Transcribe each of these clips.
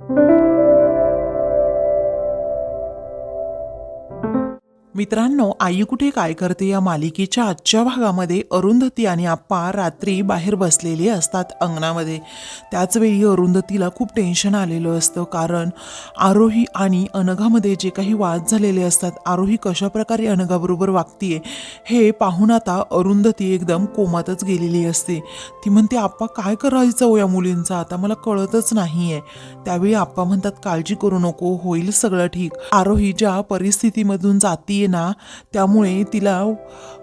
thank you मित्रांनो आई कुठे काय करते या मालिकेच्या आजच्या भागामध्ये? अरुंधती आणि आप्पा रात्री बाहेर बसलेले असतात अंगणामध्ये. त्याचवेळी अरुंधतीला खूप टेन्शन आलेलं असतं कारण आरोही आणि अनघामध्ये जे काही वाद झालेले असतात आरोही कशाप्रकारे अनघाबरोबर वागतीये हे पाहून आता अरुंधती एकदम कोमातच गेलेली असते. ती म्हणते आप्पा काय करायचं हो या मुलींचं? आता मला कळतच नाही आहे त्यावेळी आप्पा म्हणतात काळजी करू नको होईल सगळं ठीक. आरोही ज्या परिस्थितीमधून जातीये ना त्यामुळे तिला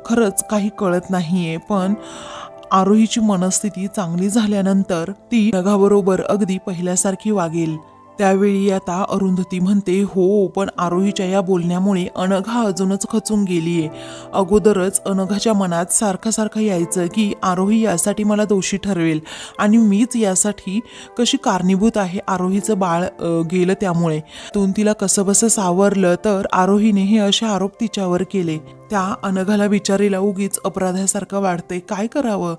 खरंच काही कळत नाहीये. पण आरोहीची मनस्थिती चांगली झाल्यानंतर ती नगाबरोबर अगदी पहिल्यासारखी वागेल. त्यावेळी आता अरुंधती म्हणते हो पण आरोहीच्या या बोलण्यामुळे अनघा अजूनच खचून गेलीये. अगोदरच अनघाच्या मनात सारखं सारखं यायचं की आरोही यासाठी मला दोषी ठरवेल आणि मीच यासाठी कशी कारणीभूत आहे आरोहीचं बाळ गेलं त्यामुळे. तून तिला कसं बसं सावरलं तर आरोहीने हे असे आरोप तिच्यावर केले. त्या अनघाला बिचारीला उगीच अपराधासारखं वाढते काय करावं?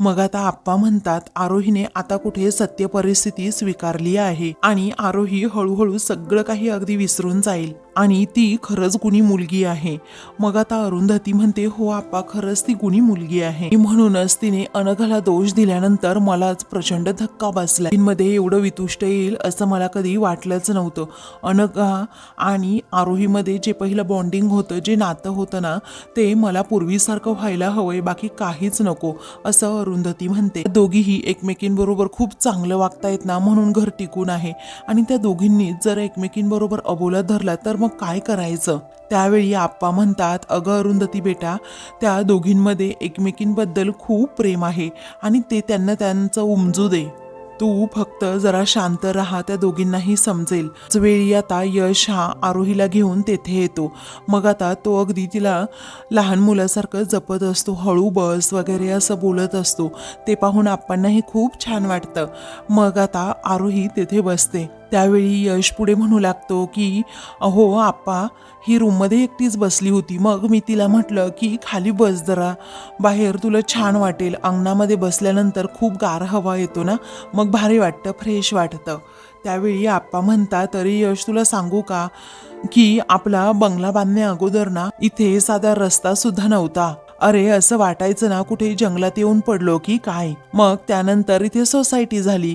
मग आता आप्पा म्हणतात आरोहीने आता कुठे सत्य परिस्थिती स्वीकारली आहे आणि आरोही हळूहळू सगळं काही अगदी विसरून जाईल. आणि ती खरंच गुणी मुलगी आहे. मग आता अरुंधती म्हणते हो आप्पा खरंच ती गुणी मुलगी आहे. म्हणूनच तिने अनघाला दोष दिल्यानंतर मलाच प्रचंड धक्का बसला. मध्ये एवढं वितुष्ट येईल असं मला कधी वाटलंच नव्हतं. अनघा आणि आरोहीमध्ये जे पहिलं बॉन्डिंग होतं जे नातं होतं ना ते मला पूर्वीसारखं व्हायला हवंय बाकी काहीच नको असं अरुंधती म्हणते. दोघीही एकमेकींबरोबर खूप चांगलं वागतायत ना म्हणून घर टिकून आहे. आणि त्या दोघींनी जर एकमेकींबरोबर अबोला धरला तर मग काय करायचं? त्यावेळी आप्पा म्हणतात अगं अरुंधती बेटा त्या दोघींमध्ये एकमेकींबद्दल खूप प्रेम आहे आणि ते त्यांना त्यांचं उमजू दे. तू फक्त जरा शांत राहा त्या दोघींनाही समजेल. वेळी आता यश हा आरोहीला घेऊन तेथे येतो. मग आता तो अगदी तिला लहान मुलासारखं जपत असतो हळू बस वगैरे असं बोलत असतो. ते पाहून आपणही खूप छान वाटतं. मग आता आरोही तेथे बसते. त्यावेळी यश पुढे म्हणू लागतो की अहो आप्पा ही रूममध्ये एकटीच बसली होती. मग मी तिला म्हटलं की खाली बस जरा. बाहेर तुला छान वाटेल. अंगणामध्ये बसल्यानंतर खूप गार हवा येतो ना? मग भारी वाटतं फ्रेश वाटतं. त्यावेळी आप्पा म्हणतात तरी यश तुला सांगू का? की आपला बंगला बांधण्या अगोदर ना इथे साधा रस्ता सुद्धा नव्हता. अरे असं वाटायचं ना कुठे जंगलात येऊन पडलो की काय? मग त्यानंतर इथे सोसायटी झाली.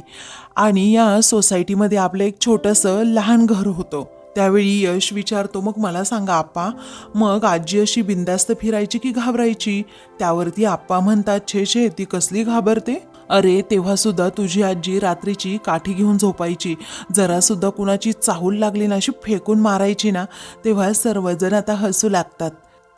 आणि या सोसायटीमध्ये आपलं एक छोटंसं लहान घर होतं. त्यावेळी यश विचारतो मग मला सांगा आप्पा मग आजी अशी बिंदास्त फिरायची की घाबरायची? त्यावरती आप्पा म्हणतात छे छे ती कसली घाबरते? अरे तेव्हा सुद्धा तुझी आजी रात्रीची काठी घेऊन झोपायची. जरा सुद्धा कुणाची चाहूल लागली ना अशी फेकून मारायची ना तेव्हा सर्वजण आता हसू लागतात.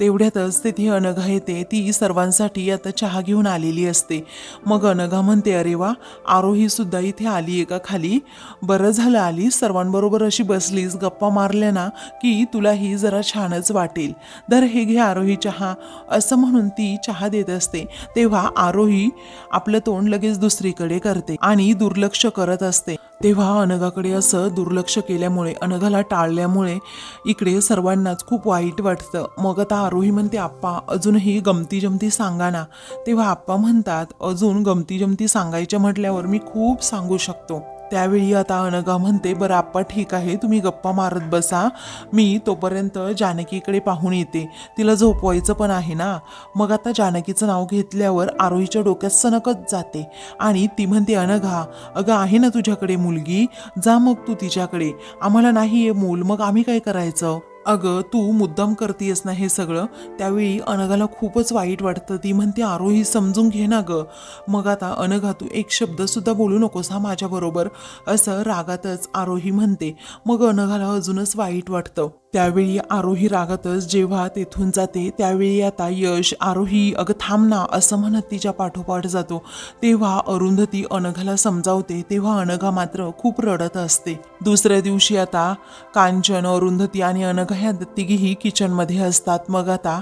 तेवढ्यातच तिथे अनघा येते ती सर्वांसाठी आता चहा घेऊन आलेली असते. मग अनघा म्हणते अरे वा आरोही सुद्धा इथे आली आहे का खाली? बरं झालं आली सर्वांबरोबर अशी बसलीस गप्पा मारल्या ना की तुलाही जरा छानच वाटेल. दर हे घे आरोही चहा. असं म्हणून ती चहा देत असते. तेव्हा आरोही आपलं तोंड लगेच दुसरीकडे करते आणि दुर्लक्ष करत असते. तेव्हा अनघाकडे असं दुर्लक्ष केल्यामुळे अनघाला टाळल्यामुळे इकडे सर्वांनाच खूप वाईट वाटतं. मग आता आरोही म्हणते आप्पा अजूनही गमती जमती सांगा ना. तेव्हा आप्पा म्हणतात अजून गमती जमती सांगायच्या म्हटल्यावर मी खूप सांगू शकतो. त्यावेळी आता अनघा म्हणते बरं आप्पा ठीक आहे तुम्ही गप्पा मारत बसा. मी तोपर्यंत जानकीकडे पाहून येते. तिला झोपवायचं पण आहे ना? मग आता जानकीचं नाव घेतल्यावर आरोहीच्या डोक्यात सनकत जाते आणि ती म्हणते अनघा अगं आहे ना तुझ्याकडे मुलगी? जा मग तू तिच्याकडे. आम्हाला नाही आहे मूल मग आम्ही काय करायचं? अगं तू मुद्दाम करतेस ना हे सगळं? त्यावेळी अनघाला खूपच वाईट वाटतं. ती म्हणते आरोही समजून घे ना गं. मग आता अनघा तू एक शब्दसुद्धा बोलू नकोस हा माझ्याबरोबर. असं रागातच आरोही म्हणते. मग अनघाला अजूनच वाईट वाटतं. त्यावेळी आरोही रागातच जेव्हा तेथून जाते त्यावेळी आता यश आरोही अगं थांब ना असं म्हणत तिच्या पाठोपाठ जातो. तेव्हा अरुंधती अनघाला समजावते तेव्हा अनघा मात्र खूप रडत असते. दुसऱ्या दिवशी आता कांचन अरुंधती आणि अनघा ह्या तिघीही किचनमध्ये असतात. मग आता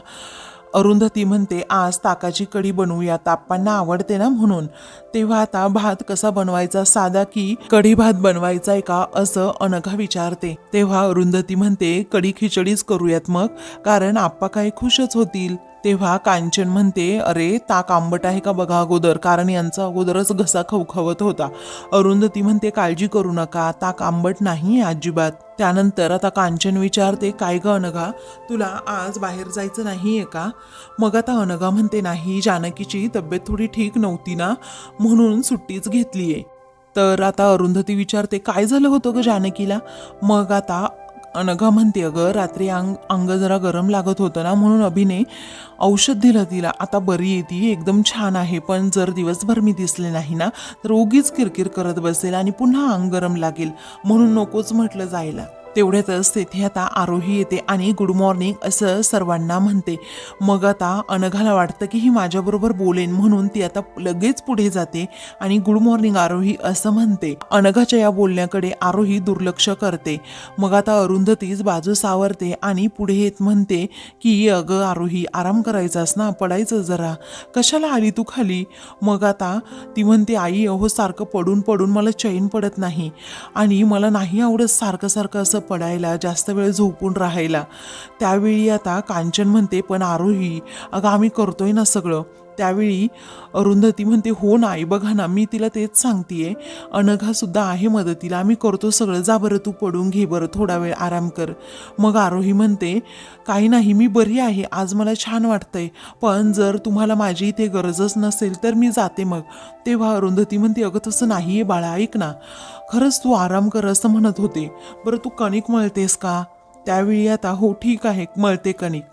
अरुंधती म्हणते आज ताकाची कढी बनवूया ताप्पांना आवडते ना म्हणून. तेव्हा आता भात कसा बनवायचा साधा की कढी भात बनवायचा आहे का असं अनघा विचारते. तेव्हा अरुंधती म्हणते कढी खिचडीच करूयात मग कारण आप्पा काही खुशच होतील. तेव्हा कांचन म्हणते अरे ताक आंबट आहे का बघा अगोदर? कारण यांचा अगोदरच घसा खवखवत होता. अरुंधती म्हणते काळजी करू नका ताक आंबट नाही अजिबात. त्यानंतर आता कांचन विचारते काय ग अनघा? तुला आज बाहेर जायचं नाही आहे का? मग आता अनघा म्हणते नाही जानकीची तब्येत थोडी ठीक नव्हती ना म्हणून सुट्टीच घेतली आहे तर आता अरुंधती विचारते काय झालं होतं ग जानकीला? मग आता अनघा म्हणते अगं रात्री अंग अंग जरा गरम लागत होतं ना म्हणून अभिने औषध दिलं तिला. आता बरी आहे ती एकदम छान आहे पण जर दिवसभर मी दिसले नाही ना तर उगीच किरकिर करत बसेल आणि पुन्हा अंग गरम लागेल म्हणून नकोच म्हटलं जायला. तेवढ्यातच तेथे आता आरोही येते आणि गुड मॉर्निंग असं सर्वांना म्हणते. मग आता अनघाला वाटतं की ही माझ्याबरोबर बोलेन म्हणून ती आता लगेच पुढे जाते आणि गुड मॉर्निंग आरोही असं म्हणते. अनघाच्या या बोलण्याकडे आरोही दुर्लक्ष करते. मग आता अरुंधतीच बाजू सावरते आणि पुढे येत म्हणते की अगं आरोही आराम करायचास ना? पडायचं जरा. कशाला आली तू खाली? मग आता ती म्हणते आई अहो सारखं पडून पडून मला चैन पडत नाही आणि मला नाही आवडत सारखं सारखं असं पडायला जास्त वेळ झोपून राहायला. त्यावेळी आता कांचन म्हणते पण आरोही अगं आम्ही करतोय ना सगळं. त्यावेळी अरुंधती म्हणते हो नाही बघा ना मी तिला तेच सांगतेय. अनघासुद्धा आहे मदतीला. आम्ही करतो सगळं. जा बरं तू पडून घे बरं थोडा वेळ आराम कर. मग आरोही म्हणते काही नाही मी बरी आहे. आज मला छान वाटतंय. पण जर तुम्हाला माझी इथे गरजच नसेल तर मी जाते मग. तेव्हा अरुंधती म्हणते अगं तसं नाही आहे बाळा ऐक ना. खरंच तू आराम कर असं म्हणत होते. बरं तू कणिक मळतेस का? त्यावेळी आता हो ठीक आहे मळते कणिक.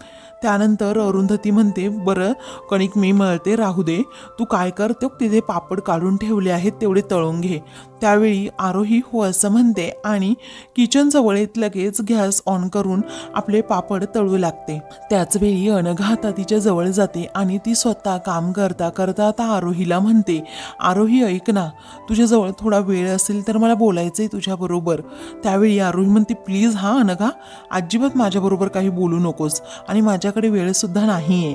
त्यानंतर अरुंधती म्हणते बरं कणिक मी मळते राहू दे. तू काय कर तो तिथे पापड काढून ठेवले आहेत तेवढे तळून घे. त्यावेळी आरोही हो असं म्हणते आणि किचनजवळ येत लगेच गॅस ऑन करून आपले पापड तळू लागते. त्याचवेळी वेळी आता तिच्या जवळ जाते आणि ती स्वतः काम करता करता आता आरोहीला म्हणते आरोही ऐक ना तुझ्याजवळ थोडा वेळ असेल तर मला बोलायचं आहे तुझ्याबरोबर त्यावेळी आरोही म्हणते प्लीज हा अनघा अजिबात माझ्याबरोबर काही बोलू नकोस आणि माझ्या माझ्याकडे वेळसुद्धा नाही आहे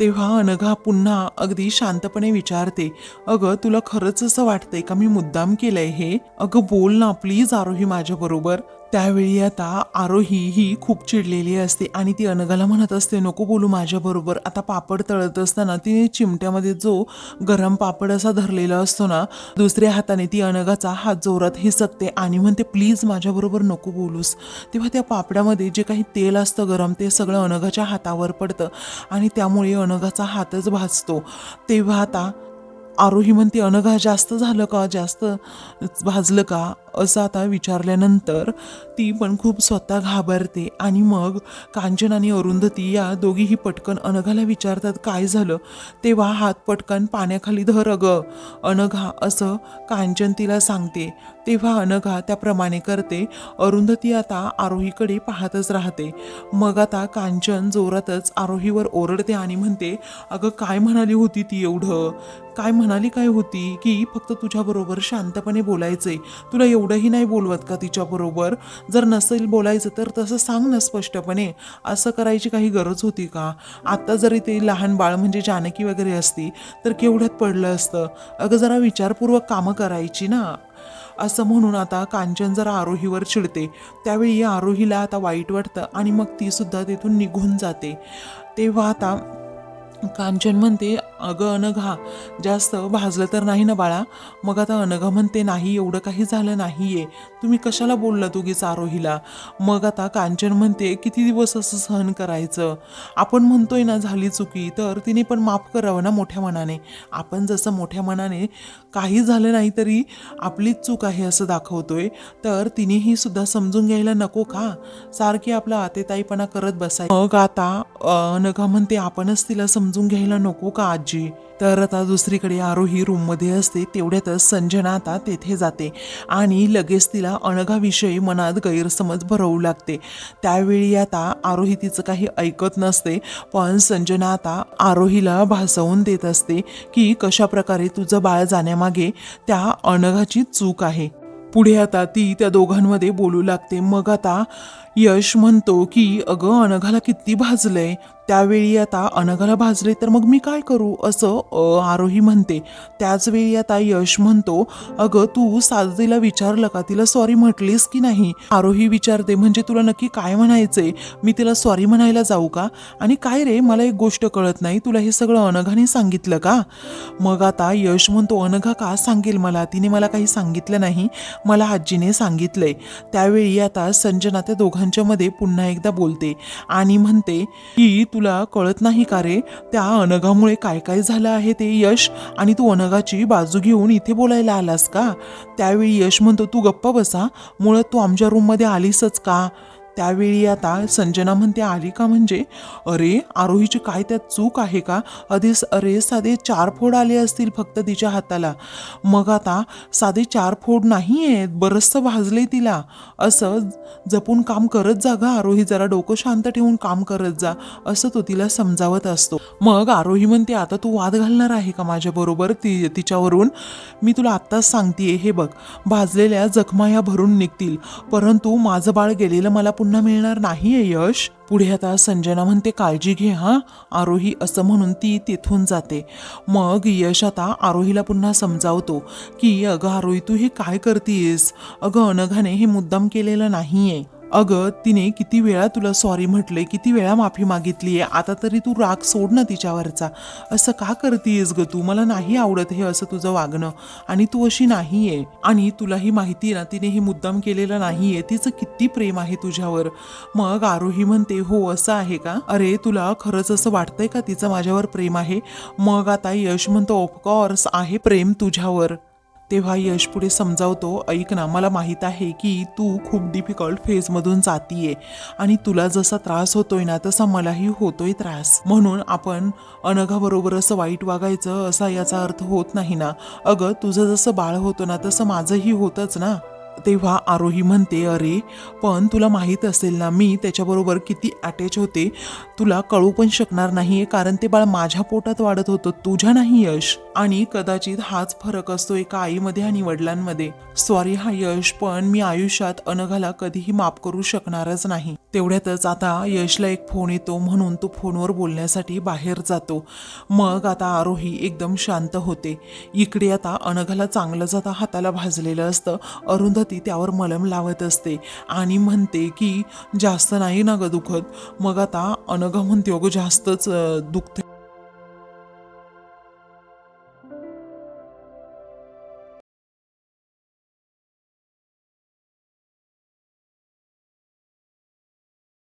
तेव्हा अनघा पुन्हा अगदी शांतपणे विचारते अगं तुला खरंच असं वाटतंय का मी मुद्दाम केलंय हे? अगं बोल ना प्लीज आरोही माझ्याबरोबर. त्यावेळी आता आरोही ही खूप चिडलेली असते आणि ती अनघाला म्हणत असते नको बोलू माझ्याबरोबर आता पापड तळत असताना तिने चिमट्यामध्ये जो गरम पापड असा धरलेला असतो ना दुसऱ्या हाताने ती अनघाचा हात जोरात हिसकते आणि म्हणते प्लीज माझ्याबरोबर नको बोलूस. तेव्हा त्या पापडामध्ये जे काही तेल असतं गरम ते सगळं अनघाच्या हातावर पडतं आणि त्यामुळे अनघाचा हातच भाजतो. तेव्हा आता आरोही म्हणते अनघा जास्त झालं का? जास्त भाजलं का? असं आता विचारल्यानंतर ती पण खूप स्वतः घाबरते. आणि मग कांचन आणि अरुंधती या दोघीही पटकन अनघाला विचारतात काय झालं? तेव्हा हात पटकन पाण्याखाली धर अगं. अनघा असं कांचन तिला सांगते. तेव्हा अनघा त्याप्रमाणे करते. अरुंधती आता आरोहीकडे पाहतच राहते. मग आता कांचन जोरातच आरोहीवर ओरडते आणि म्हणते अगं काय म्हणाली होती ती एवढं? काय म्हणाली काय होती? की फक्त तुझ्याबरोबर शांतपणे बोलायचंय. तुला एवढं एवढंही नाही बोलवत का तिच्याबरोबर जर नसेल बोलायचं तर तसं सांग ना स्पष्टपणे. असं करायची काही गरज होती का? आत्ता जरी ते लहान बाळ म्हणजे जानकी वगैरे असती तर केवढ्यात पडलं असतं? अगं जरा विचारपूर्वक कामं करायची ना. असं म्हणून आता कांचन जर आरोहीवर चिडते. त्यावेळी आरोहीला आता वाईट वाटतं आणि मग ती सुद्धा तिथून निघून जाते. तेव्हा आता कांचन म्हणते अगं अनघा जास्त भाजलं तर नाही ना बाळा? मग आता अनघा म्हणते नाही एवढं काही झालं नाही आहे तुम्ही कशाला बोलला दोघीच आरोहीला? मग आता कांचन म्हणते किती दिवस असं सहन करायचं? आपण म्हणतोय ना झाली चुकी तर तिने पण माफ करावं ना मोठ्या मनाने. आपण जसं मोठ्या मनाने काही झालं नाही तरी आपलीच चूक आहे असं दाखवतोय. तर तिनेही सुद्धा समजून घ्यायला नको का? सारखी आपला आतेताईपणा करत बसाय मग आता अनघा म्हणते आपणच तिला समजून घ्यायला नको का आजी? तर आता दुसरीकडे आरोही रूममध्ये असते तेवढ्यातच संजना आता तेथे जाते आणि लगेच तिला अणघाविषयी मनात गैरसमज भरवू लागते. त्यावेळी आता आरोही तिचं काही ऐकत नसते पण संजना आता आरोहीला भासवून देत असते की कशा प्रकारे तुझं बाळ जाण्यामागे त्या अणघाची चूक आहे. पुढे आता ती त्या दोघांमध्ये बोलू लागते. मग आता यश म्हणतो की अगं अनघाला किती भाजलंय? त्यावेळी आता अनघाला भाजले तर मग मी काय करू? असं अ, आरोही म्हणते. त्याचवेळी आता यश म्हणतो अगं तू साधं विचारलं का? तिला सॉरी म्हटलीस की नाही? आरोही विचारते म्हणजे तुला नक्की काय म्हणायचंय? मी तिला सॉरी म्हणायला जाऊ का? आणि काय रे? मला एक गोष्ट कळत नाही. तुला हे सगळं अनघाने सांगितलं का? मग आता यश म्हणतो अनघा का सांगेल मला? तिने मला काही सांगितलं नाही. मला आजीने सांगितलंय. त्यावेळी आता संजना त्या दोघांना मध्ये पुन्हा एकदा बोलते आणि म्हणते की तुला कळत नाही का रे त्या अनघामुळे काय काय झालं आहे ते यश? आणि तू अनघाची बाजू घेऊन इथे बोलायला आलास का? त्यावेळी यश म्हणतो तू गप्प बसा मुळात तू आमच्या रूममध्ये आलीसच का? त्यावेळी आता संजना म्हणते आली का म्हणजे? अरे आरोहीची काय त्यात चूक आहे का? आधीच अरे साधे चार फोड आले असतील फक्त तिच्या हाताला. मग आता साधे चार फोड नाही आहेत बरंचसं भाजले तिला. असं जपून काम करत जा ग आरोही जरा डोकं शांत ठेवून काम करत जा असं तो तिला समजावत असतो. मग आरोही म्हणते आता तू वाद घालणार आहे का माझ्याबरोबर ती तिच्यावरून? मी तुला आत्ताच सांगतेय हे बघ भाजलेल्या जखमा ह्या भरून निघतील परंतु माझं बाळ गेलेलं मला पुन्हा पुन्हा मिळणार नाहीये यश. पुढे आता संजना म्हणते काळजी घे हा. आरोही असं म्हणून ती तिथून जाते. मग यश आता आरोहीला पुन्हा समजावतो की अगं आरोही तू हे काय करतीयस? अगं अनघाने हे मुद्दाम केलेलं नाहीये. अगं तिने किती वेळा तुला सॉरी म्हटले किती वेळा माफी मागितली आहे आता तरी तू राग सोड ना तिच्यावरचा. असं का करतीयस ग तू? मला नाही आवडत हे असं तुझं वागणं. आणि तू अशी नाहीये. आणि तुलाही माहिती आहे ना तिने हे मुद्दाम केलेलं नाहीये. तिचं किती प्रेम आहे तुझ्यावर. मग आरोही म्हणते हो असं आहे का? अरे तुला खरंच असं वाटतंय का तिचं माझ्यावर प्रेम आहे? मग आता यश म्हणतो ऑफकोर्स आहे प्रेम तुझ्यावर. तेव्हा यश पुढे समजावतो ऐक ना मला माहीत आहे की तू खूप डिफिकल्ट फेजमधून जातीये आणि तुला जसा त्रास होतोय ना तसा मलाही होतोय त्रास. म्हणून आपण अनघाबरोबर असं वाईट वागायचं असा याचा अर्थ होत नाही ना. अगं तुझं जसं बाळ होतं ना तसं माझंही होतंच ना. तेव्हा आरोही म्हणते अरे पण तुला माहीत असेल ना मी त्याच्याबरोबर किती अटॅच होते. तुला कळू पण शकणार नाहीये कारण ते बाळ माझ्या पोटात वाढत होतं. तुझ्या नाही यश. आणि कदाचित हाच फरक असतो एका आईमध्ये आणि वडिलांमध्ये. सॉरी हा यश पण मी आयुष्यात अनघाला कधीही माफ करू शकणारच नाही. तेवढ्यातच आता यशला एक फोन येतो म्हणून तो फोनवर बोलण्यासाठी बाहेर जातो. मग आता आरोही एकदम शांत होते. इकडे आता अनघाला चांगलंच आता हाताला भाजलेलं असतं. अरुंधती त्यावर मलम लावत असते आणि म्हणते की जास्त नाही ना ग दुखत. मग आता अनघ म्हणते अगं जास्तच दुखते